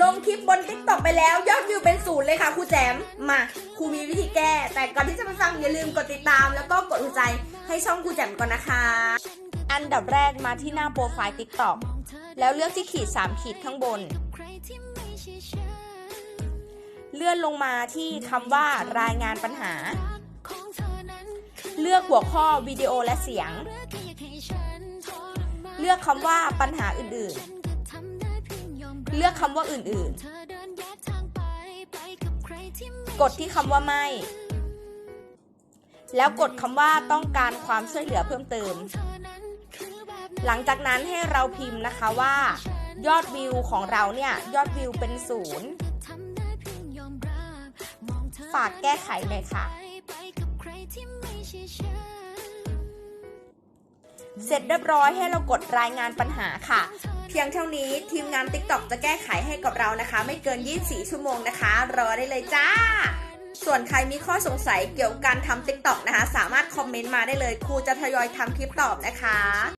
ลงคลิปบน t ิ k t o k ไปแล้ว ยอดวิวเป็นศูนย์เลยค่ะครูแจมมาครูมีวิธีแก้ แต่ก่อนที่จะไปฟังอย่าลืมกดติดตาม แล้วก็กดหัวใจให้ช่องครูแจมก่อนนะคะ อันดับแรกมาที่หน้าโปรไฟล์ TikTok แล้วเลือกที่ขีด 3 ขีดข้างบน เลื่อนลงมาที่คำว่ารายงานปัญหา เลือกหัวข้อวิดีโอและเสียง เลือกคำว่าปัญหาอื่นๆ เลือกคำว่าอื่นๆ กดที่คำว่าไม่ แล้วกดคำว่าต้องการความช่วยเหลือเพิ่มเติม หลังจากนั้นให้เราพิมพ์นะคะว่า ยอดวิวของเราเนี่ย ยอดวิวเป็นศูนย์ฝากแก้ไขหน่อยค่ะ เสร็จเรียบร้อยให้เรากดรายงานปัญหาค่ะ เพียงเท่านี้ทีมงาน TikTok จะแก้ไขให้กับเรานะคะ ไม่เกิน 24 ชั่วโมงนะคะ รอได้เลยจ้า ส่วนใครมีข้อสงสัยเกี่ยวกับการทำ TikTok นะคะ สามารถคอมเมนต์มาได้เลยครูจะทยอยทำคลิปตอบนะคะ